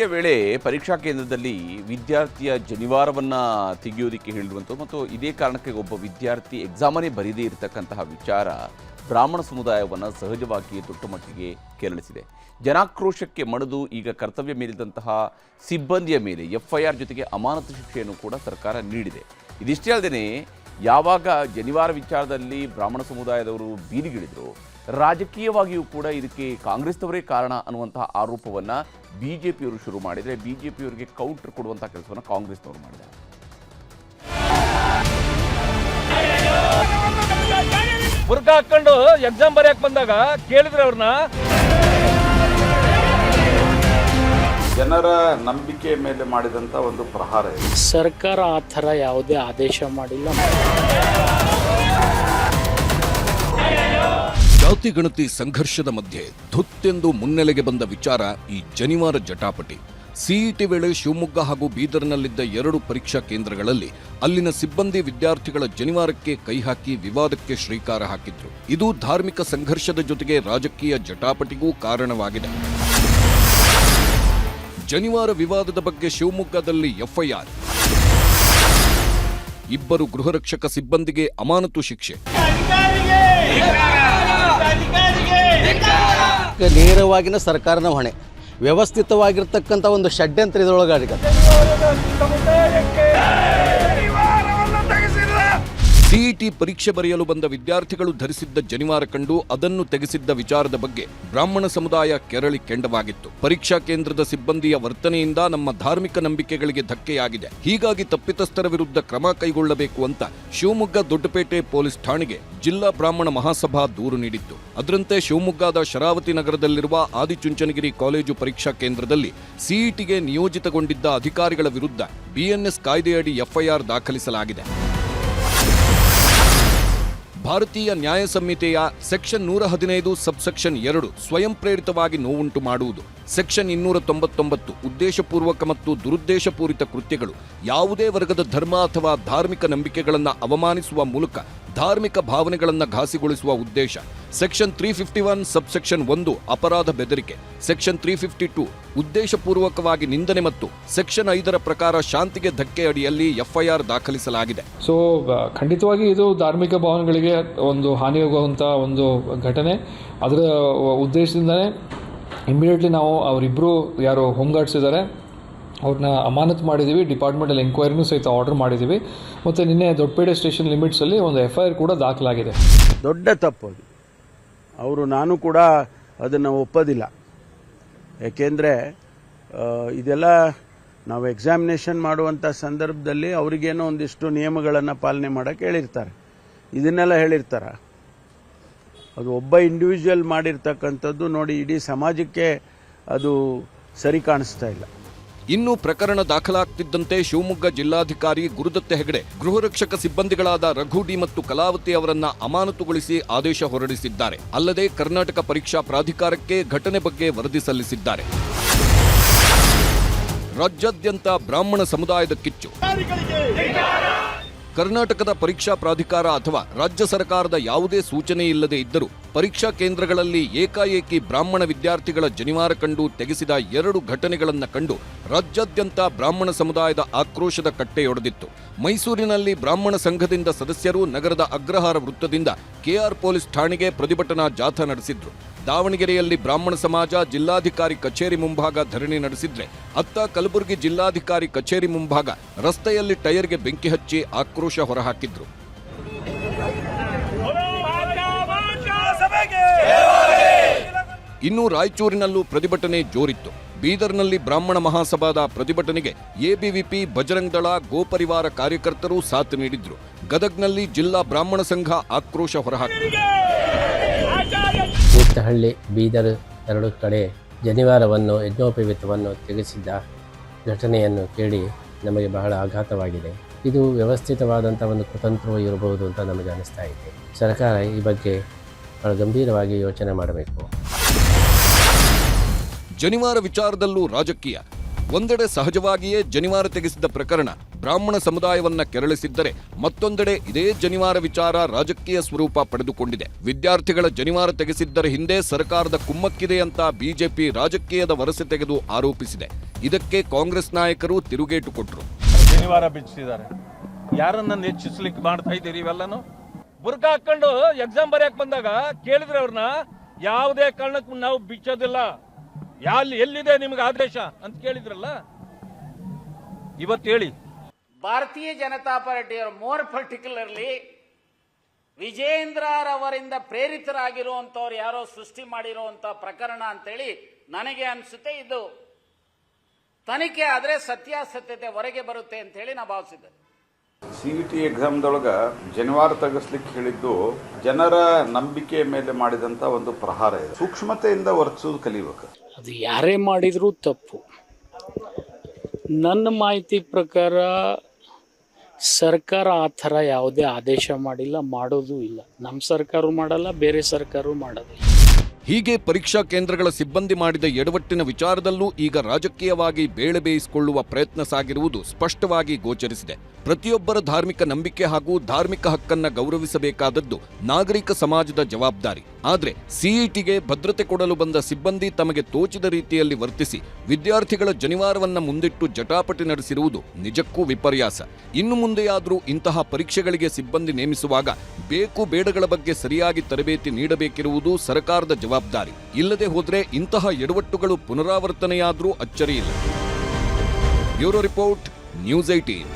ಪರೀಕ್ಷೆಯ ವೇಳೆ ಪರೀಕ್ಷಾ ಕೇಂದ್ರದಲ್ಲಿ ವಿದ್ಯಾರ್ಥಿಯ ಜನಿವಾರವನ್ನ ತೆಗೆಯೋದಕ್ಕೆ ಹೇಳಿರುವಂಥದ್ದು ಮತ್ತು ಇದೇ ಕಾರಣಕ್ಕೆ ಒಬ್ಬ ವಿದ್ಯಾರ್ಥಿ ಎಕ್ಸಾಮನೇ ಬರೀದೇ ಇರತಕ್ಕಂತಹ ವಿಚಾರ ಬ್ರಾಹ್ಮಣ ಸಮುದಾಯವನ್ನು ಸಹಜವಾಗಿ ದೊಡ್ಡ ಮಟ್ಟಿಗೆ ಕೆರಳಿಸಿದೆ. ಜನಾಕ್ರೋಶಕ್ಕೆ ಮಣಿದು ಈಗ ಕರ್ತವ್ಯ ಮೇಲಿದ್ದಂತಹ ಸಿಬ್ಬಂದಿಯ ಮೇಲೆ ಎಫ್ಐಆರ್ ಜೊತೆಗೆ ಅಮಾನತು ಶಿಕ್ಷೆಯನ್ನು ಕೂಡ ಸರ್ಕಾರ ನೀಡಿದೆ. ಇದಿಷ್ಟೇ ಅಲ್ಲದೆ ಯಾವಾಗ ಜನಿವಾರ ವಿಚಾರದಲ್ಲಿ ಬ್ರಾಹ್ಮಣ ಸಮುದಾಯದವರು ಬೀದಿಗಿಳಿದ್ರು, ರಾಜಕೀಯವಾಗಿಯೂ ಕೂಡ ಇದಕ್ಕೆ ಕಾಂಗ್ರೆಸ್ನವರೇ ಕಾರಣ ಅನ್ನುವಂತಹ ಆರೋಪವನ್ನು ಬಿ ಜೆ ಪಿಯವರು ಶುರು ಮಾಡಿದರೆ ಬಿ ಜೆ ಪಿಯವರಿಗೆ ಕೌಂಟರ್ ಕೊಡುವಂಥ ಕೆಲಸವನ್ನು ಕಾಂಗ್ರೆಸ್ನವರು ಮಾಡಿದ್ದಾರೆ. ಬುರ್ಕ ಹಾಕೊಂಡು ಎಕ್ಸಾಮ್ ಬರೆಯಕ್ಕೆ ಬಂದಾಗ ಕೇಳಿದ್ರೆ ಅವ್ರನ್ನ ಜನರ ನಂಬಿಕೆ ಮೇಲೆ ಮಾಡಿದಂಥ ಒಂದು ಪ್ರಹಾರ ಇದೆ. ಸರ್ಕಾರ ಆ ಥರ ಯಾವುದೇ ಆದೇಶ ಮಾಡಿಲ್ಲ. ಜಾತಿ ಗಣತಿ ಸಂಘರ್ಷದ ಮಧ್ಯೆ ಧುತ್ತೆಂದು ಮುನ್ನೆಲೆಗೆ ಬಂದ ವಿಚಾರ ಈ ಜನಿವಾರ ಜಟಾಪಟಿ. ಸಿಇಟಿ ವೇಳೆ ಶಿವಮೊಗ್ಗ ಹಾಗೂ ಬೀದರ್ನಲ್ಲಿದ್ದ ಎರಡು ಪರೀಕ್ಷಾ ಕೇಂದ್ರಗಳಲ್ಲಿ ಅಲ್ಲಿನ ಸಿಬ್ಬಂದಿ ವಿದ್ಯಾರ್ಥಿಗಳ ಜನಿವಾರಕ್ಕೆ ಕೈ ಹಾಕಿ ವಿವಾದಕ್ಕೆ ಶ್ರೀಕಾರ ಹಾಕಿದ್ರು. ಇದು ಧಾರ್ಮಿಕ ಸಂಘರ್ಷದ ಜೊತೆಗೆ ರಾಜಕೀಯ ಜಟಾಪಟಿಗೂ ಕಾರಣವಾಗಿದೆ. ಜನಿವಾರ ವಿವಾದದ ಬಗ್ಗೆ ಶಿವಮೊಗ್ಗದಲ್ಲಿ ಎಫ್ಐಆರ್. ಇಬ್ಬರು ಗೃಹರಕ್ಷಕ ಸಿಬ್ಬಂದಿಗೆ ಅಮಾನತು ಶಿಕ್ಷೆ. ನೇರವಾಗಿನ ಸರ್ಕಾರನ ಹೊಣೆ. ವ್ಯವಸ್ಥಿತವಾಗಿರ್ತಕ್ಕಂಥ ಒಂದು ಷಡ್ಯಂತ್ರ ಇದರೊಳಗಾಡಿಗೆ ಸಿಇಟಿ ಪರೀಕ್ಷೆ ಬರೆಯಲು ಬಂದ ವಿದ್ಯಾರ್ಥಿಗಳು ಧರಿಸಿದ್ದ ಜನಿವಾರ ಕಂಡು ಅದನ್ನು ತೆಗೆಸಿದ್ದ ವಿಚಾರದ ಬಗ್ಗೆ ಬ್ರಾಹ್ಮಣ ಸಮುದಾಯ ಕೆರಳಿ ಕೆಂಡವಾಗಿತ್ತು. ಪರೀಕ್ಷಾ ಕೇಂದ್ರದ ಸಿಬ್ಬಂದಿಯ ವರ್ತನೆಯಿಂದ ನಮ್ಮ ಧಾರ್ಮಿಕ ನಂಬಿಕೆಗಳಿಗೆ ಧಕ್ಕೆಯಾಗಿದೆ. ಹೀಗಾಗಿ ತಪ್ಪಿತಸ್ಥರ ವಿರುದ್ಧ ಕ್ರಮ ಕೈಗೊಳ್ಳಬೇಕು ಅಂತ ಶಿವಮೊಗ್ಗ ದೊಡ್ಡಪೇಟೆ ಪೊಲೀಸ್ ಠಾಣೆಗೆ ಜಿಲ್ಲಾ ಬ್ರಾಹ್ಮಣ ಮಹಾಸಭಾ ದೂರು ನೀಡಿತ್ತು. ಅದರಂತೆ ಶಿವಮೊಗ್ಗದ ಶರಾವತಿ ನಗರದಲ್ಲಿರುವ ಆದಿಚುಂಚನಗಿರಿ ಕಾಲೇಜು ಪರೀಕ್ಷಾ ಕೇಂದ್ರದಲ್ಲಿ ಸಿಇಟಿಗೆ ನಿಯೋಜಿತಗೊಂಡಿದ್ದ ಅಧಿಕಾರಿಗಳ ವಿರುದ್ಧ ಬಿಎನ್ಎಸ್ ಕಾಯ್ದೆಯಡಿ ಎಫ್ಐಆರ್ ದಾಖಲಿಸಲಾಗಿದೆ. ಭಾರತೀಯ ನ್ಯಾಯ ಸಂಹಿತೆಯ ಸೆಕ್ಷನ್ ನೂರ ಹದಿನೈದು ಸಬ್ಸೆಕ್ಷನ್ ಎರಡು ಸ್ವಯಂ ಪ್ರೇರಿತವಾಗಿ ನೋವುಂಟು ಮಾಡುವುದು. ಸೆಕ್ಷನ್ ಇನ್ನೂರ ತೊಂಬತ್ತೊಂಬತ್ತು ಉದ್ದೇಶಪೂರ್ವಕ ಮತ್ತು ದುರುದ್ದೇಶಪೂರಿತ ಕೃತ್ಯಗಳು ಯಾವುದೇ ವರ್ಗದ ಧರ್ಮ ಅಥವಾ ಧಾರ್ಮಿಕ ನಂಬಿಕೆಗಳನ್ನು ಅವಮಾನಿಸುವ ಮೂಲಕ ಧಾರ್ಮಿಕ ಭಾವನೆಗಳನ್ನು ಘಾಸಿಗೊಳಿಸುವ ಉದ್ದೇಶ. Section three fifty one subsection ಒಂದು ಅಪರಾಧ ಬೆದರಿಕೆ. ಸೆಕ್ಷನ್ ತ್ರೀ ಫಿಫ್ಟಿ ಟು ಉದ್ದೇಶಪೂರ್ವಕವಾಗಿ ನಿಂದನೆ ಮತ್ತು ಸೆಕ್ಷನ್ ಐದರ ಪ್ರಕಾರ ಶಾಂತಿಗೆ ಧಕ್ಕೆ ಅಡಿಯಲ್ಲಿ ಎಫ್ಐಆರ್ ದಾಖಲಿಸಲಾಗಿದೆ. ಸೊ ಖಂಡಿತವಾಗಿ ಇದು ಧಾರ್ಮಿಕ ಭಾವನೆಗಳಿಗೆ ಒಂದು ಹಾನಿಯಾಗುವಂತಹ ಒಂದು ಘಟನೆ. ಅದರ ಉದ್ದೇಶದಿಂದನೇ ಇಮಿಡಿಯೇಟ್ಲಿ ನಾವು ಅವರಿಬ್ಬರು ಯಾರು ಹೋಮ್ ಇದ್ದಾರೆ. ಅವ್ರನ್ನ ಅಮಾನತ್ ಮಾಡಿದ್ದೀವಿ ಡಿಪಾರ್ಟ್ಮೆಂಟಲ್ಲಿ ಎಂಕ್ವೈರಿನೂ ಸಹಿತ ಆರ್ಡರ್ ಮಾಡಿದ್ದೀವಿ ಮತ್ತು ನಿನ್ನೆ ದೊಡ್ಡಪೇಟೆ ಸ್ಟೇಷನ್ ಲಿಮಿಟ್ಸಲ್ಲಿ ಒಂದು ಎಫ್ ಐ ಆರ್ ಕೂಡ ದಾಖಲಾಗಿದೆ. ದೊಡ್ಡ ತಪ್ಪು ಅದು. ಅವರು ನಾನು ಕೂಡ ಅದನ್ನು ಒಪ್ಪೋದಿಲ್ಲ. ಏಕೆಂದರೆ ಇದೆಲ್ಲ ನಾವು ಎಕ್ಸಾಮಿನೇಷನ್ ಮಾಡುವಂಥ ಸಂದರ್ಭದಲ್ಲಿ ಅವರಿಗೇನೋ ಒಂದಿಷ್ಟು ನಿಯಮಗಳನ್ನು ಪಾಲನೆ ಮಾಡೋಕ್ಕೆ ಹೇಳಿರ್ತಾರೆ. ಇದನ್ನೆಲ್ಲ ಹೇಳಿರ್ತಾರ. ಅದು ಒಬ್ಬ ಇಂಡಿವಿಜುವಲ್ ಮಾಡಿರ್ತಕ್ಕಂಥದ್ದು ನೋಡಿ ಇಡೀ ಸಮಾಜಕ್ಕೆ ಅದು ಸರಿ ಕಾಣಿಸ್ತಾ ಇಲ್ಲ. ಇನ್ನು ಪ್ರಕರಣ ದಾಖಲಾಗ್ತಿದ್ದಂತೆ ಶಿವಮೊಗ್ಗ ಜಿಲ್ಲಾಧಿಕಾರಿ ಗುರುದತ್ತ ಹೆಗಡೆ, ಗೃಹರಕ್ಷಕ ಸಿಬ್ಬಂದಿಗಳಾದ ರಘುಡಿ ಮತ್ತು ಕಲಾವತಿ ಅವರನ್ನ ಅಮಾನತುಗೊಳಿಸಿ ಆದೇಶ ಹೊರಡಿಸಿದ್ದಾರೆ. ಅಲ್ಲದೆ ಕರ್ನಾಟಕ ಪರೀಕ್ಷಾ ಪ್ರಾಧಿಕಾರಕ್ಕೆ ಘಟನೆ ಬಗ್ಗೆ ವರದಿ ಸಲ್ಲಿಸಿದ್ದಾರೆ. ರಾಜ್ಯಾದ್ಯಂತ ಬ್ರಾಹ್ಮಣ ಸಮುದಾಯದ ಕಿಚ್ಚು. ಕರ್ನಾಟಕದ ಪರೀಕ್ಷಾ ಪ್ರಾಧಿಕಾರ ಅಥವಾ ರಾಜ್ಯ ಸರ್ಕಾರದ ಯಾವುದೇ ಸೂಚನೆ ಇಲ್ಲದೆ ಇದ್ದರೂ ಪರೀಕ್ಷಾ ಕೇಂದ್ರಗಳಲ್ಲಿ ಏಕಾಏಕಿ ಬ್ರಾಹ್ಮಣ ವಿದ್ಯಾರ್ಥಿಗಳ ಜನಿವಾರ ಕಂಡು ತೆಗೆಸಿದ ಎರಡು ಘಟನೆಗಳನ್ನು ಕಂಡು ರಾಜ್ಯಾದ್ಯಂತ ಬ್ರಾಹ್ಮಣ ಸಮುದಾಯದ ಆಕ್ರೋಶದ ಕಟ್ಟೆಯೊಡೆದಿತ್ತು. ಮೈಸೂರಿನಲ್ಲಿ ಬ್ರಾಹ್ಮಣ ಸಂಘದಿಂದ ಸದಸ್ಯರು ನಗರದ ಅಗ್ರಹಾರ ವೃತ್ತದಿಂದ ಕೆಆರ್ ಪೊಲೀಸ್ ಠಾಣೆಗೆ ಪ್ರತಿಭಟನಾ ಜಾಥಾ ನಡೆಸಿದ್ರು. ದಾವಣಗೆರೆಯಲ್ಲಿ ಬ್ರಾಹ್ಮಣ ಸಮಾಜ ಜಿಲ್ಲಾಧಿಕಾರಿ ಕಚೇರಿ ಮುಂಭಾಗ ಧರಣಿ ನಡೆಸಿದ್ರೆ ಅತ್ತ ಕಲಬುರಗಿ ಜಿಲ್ಲಾಧಿಕಾರಿ ಕಚೇರಿ ಮುಂಭಾಗ ರಸ್ತೆಯಲ್ಲಿ ಟೈರ್ಗೆ ಬೆಂಕಿ ಹಚ್ಚಿ ಆಕ್ರೋಶ ಹೊರಹಾಕಿದ್ರು. ಇನ್ನು ರಾಯಚೂರಿನಲ್ಲೂ ಪ್ರತಿಭಟನೆ ಜೋರಿತ್ತು. ಬೀದರ್ನಲ್ಲಿ ಬ್ರಾಹ್ಮಣ ಮಹಾಸಭಾದ ಪ್ರತಿಭಟನೆಗೆ ಎಬಿವಿಪಿ, ಬಜರಂಗ್ ದಳ, ಗೋಪರಿವಾರ ಕಾರ್ಯಕರ್ತರು ಸಾಥ್ ನೀಡಿದ್ರು. ಗದಗ್ನಲ್ಲಿ ಜಿಲ್ಲಾ ಬ್ರಾಹ್ಮಣ ಸಂಘ ಆಕ್ರೋಶ ಹೊರಹಾಕಿದೆ. ತೀರ್ಥಹಳ್ಳಿ ಬೀದರ್ ಎರಡು ಕಡೆ ಜನಿವಾರವನ್ನು, ಯಜ್ಞೋಪವೀತವನ್ನು ತೆಗೆಸಿದ್ದ ಘಟನೆಯನ್ನು ಕೇಳಿ ನಮಗೆ ಬಹಳ ಆಘಾತವಾಗಿದೆ. ಇದು ವ್ಯವಸ್ಥಿತವಾದಂಥ ಒಂದು ಕುತಂತ್ರವೂ ಇರಬಹುದು ಅಂತ ನಮಗೆ ಅನಿಸ್ತಾ ಇದೆ. ಸರ್ಕಾರ ಈ ಬಗ್ಗೆ ಬಹಳ ಗಂಭೀರವಾಗಿ ಯೋಚನೆ ಮಾಡಬೇಕು. ಜನಿವಾರ ವಿಚಾರದಲ್ಲೂ ರಾಜಕೀಯ. ಒಂದೆಡೆ ಸಹಜವಾಗಿಯೇ ಜನಿವಾರ ತೆಗೆಸಿದ ಪ್ರಕರಣ ಬ್ರಾಹ್ಮಣ ಸಮುದಾಯವನ್ನ ಕೆರಳಿಸಿದ್ದರೆ ಮತ್ತೊಂದೆಡೆ ಇದೇ ಜನಿವಾರ ವಿಚಾರ ರಾಜಕೀಯ ಸ್ವರೂಪ ಪಡೆದುಕೊಂಡಿದೆ. ವಿದ್ಯಾರ್ಥಿಗಳ ಜನಿವಾರ ತೆಗೆಸಿದ್ದರ ಹಿಂದೆ ಸರ್ಕಾರದ ಕುಮ್ಮಕ್ಕಿದೆ ಅಂತ ಬಿಜೆಪಿ ರಾಜಕೀಯದ ವರಸೆ ತೆಗೆದು ಆರೋಪಿಸಿದೆ. ಇದಕ್ಕೆ ಕಾಂಗ್ರೆಸ್ ನಾಯಕರು ತಿರುಗೇಟು ಕೊಟ್ಟರು ಜನಿವಾರ ಬಿಚ್ಚಿದ್ದಾರೆ ಯಾರನ್ನ ನೆಚ್ಚಿಸ್ಲಿಕ್ಕೆ ಮಾಡ್ತಾ ಇದ್ದೀರಿ ಇವೆಲ್ಲನು? ಬುರ್ಕ ಹಾಕೊಂಡು ಎಕ್ಸಾಮ್ ಬರೆಯಕ್ ಬಂದಾಗ ಕೇಳಿದ್ರೆ ಅವ್ರನ್ನ, ಯಾವುದೇ ಕಾರಣಕ್ಕೂ ನಾವು ಬಿಚ್ಚೋದಿಲ್ಲ. ಯಾಲ್, ಎಲ್ಲಿದೆ ನಿಮ್ಗೆ ಆದೇಶ? ಅಂತ ಕೇಳಿದ್ರಲ್ಲ? ಇವತ್ತು ಹೇಳಿ. ಭಾರತೀಯ ಜನತಾ ಪಾರ್ಟಿಯವರು ಮೋರ್ ಪರ್ಟಿಕ್ಯುಲರ್ಲಿ ವಿಜೇಂದ್ರರವರಿಂದ ಪ್ರೇರಿತರಾಗಿರುವಂಥವ್ರು ಯಾರೋ ಸೃಷ್ಟಿ ಮಾಡಿರುವಂಥ ಪ್ರಕರಣ ಅಂತೇಳಿ ನನಗೆ ಅನಿಸುತ್ತೆ ಇದು. ತನಿಖೆ ಆದರೆ ಸತ್ಯಾಸತ್ಯತೆ ಹೊರಗೆ ಬರುತ್ತೆ ಅಂತೇಳಿ ನಾ ಭಾವಿಸಿದ್ದೆ. ಸಿ ಇ ಟಿ ಎಕ್ಸಾಮ್ದೊಳಗೆ ಜನಿವಾರ ತೆಗೆಸ್ಲಿಕ್ಕೆ ಹೇಳಿದ್ದು ಜನರ ನಂಬಿಕೆ ಮೇಲೆ ಮಾಡಿದಂಥ ಒಂದು ಪ್ರಹಾರ ಇದೆ. ಸೂಕ್ಷ್ಮತೆಯಿಂದ ವರ್ತಿಸೋದು ಕಲಿಬೇಕು. ಅದು ಯಾರೇ ಮಾಡಿದರೂ ತಪ್ಪು. ನನ್ನ ಮಾಹಿತಿ ಪ್ರಕಾರ ಸರ್ಕಾರ ಆ ಥರ ಯಾವುದೇ ಆದೇಶ ಮಾಡಿಲ್ಲ, ಮಾಡೋದು ಇಲ್ಲ. ನಮ್ಮ ಸರ್ಕಾರ ಮಾಡಲ್ಲ, ಬೇರೆ ಸರ್ಕಾರ ಮಾಡೋದಿಲ್ಲ. ಹೀಗೆ ಪರೀಕ್ಷಾ ಕೇಂದ್ರಗಳ ಸಿಬ್ಬಂದಿ ಮಾಡಿದ ಎಡವಟ್ಟಿನ ವಿಚಾರದಲ್ಲೂ ಈಗ ರಾಜಕೀಯವಾಗಿ ಬೇಳೆ ಬೇಯಿಸಿಕೊಳ್ಳುವ ಪ್ರಯತ್ನ ಸಾಗಿರುವುದು ಸ್ಪಷ್ಟವಾಗಿ ಗೋಚರಿಸಿದೆ. ಪ್ರತಿಯೊಬ್ಬರ ಧಾರ್ಮಿಕ ನಂಬಿಕೆ ಹಾಗೂ ಧಾರ್ಮಿಕ ಹಕ್ಕನ್ನ ಗೌರವಿಸಬೇಕಾದದ್ದು ನಾಗರಿಕ ಸಮಾಜದ ಜವಾಬ್ದಾರಿ. ಆದರೆ ಸಿಇಟಿಗೆ ಭದ್ರತೆ ಕೊಡಲು ಬಂದ ಸಿಬ್ಬಂದಿ ತಮಗೆ ತೋಚಿದ ರೀತಿಯಲ್ಲಿ ವರ್ತಿಸಿ ವಿದ್ಯಾರ್ಥಿಗಳ ಜನಿವಾರವನ್ನ ಮುಂದಿಟ್ಟು ಜಟಾಪಟಿ ನಡೆಸಿರುವುದು ನಿಜಕ್ಕೂ ವಿಪರ್ಯಾಸ. ಇನ್ನು ಮುಂದೆಯಾದರೂ ಇಂತಹ ಪರೀಕ್ಷೆಗಳಿಗೆ ಸಿಬ್ಬಂದಿ ನೇಮಿಸುವಾಗ ಬೇಕು ಬೇಡಗಳ ಬಗ್ಗೆ ಸರಿಯಾಗಿ ತರಬೇತಿ ನೀಡಬೇಕಿರುವುದು ಸರ್ಕಾರದ ಜವಾಬ್ದಾರಿ. ಇಲ್ಲದೆ ಹೋದರೆ ಇಂತಹ ಎಡವಟ್ಟುಗಳು ಪುನರಾವರ್ತನೆಯಾದರೂ ಅಚ್ಚರಿಯಿಲ್ಲ. Bureau report, news eighteen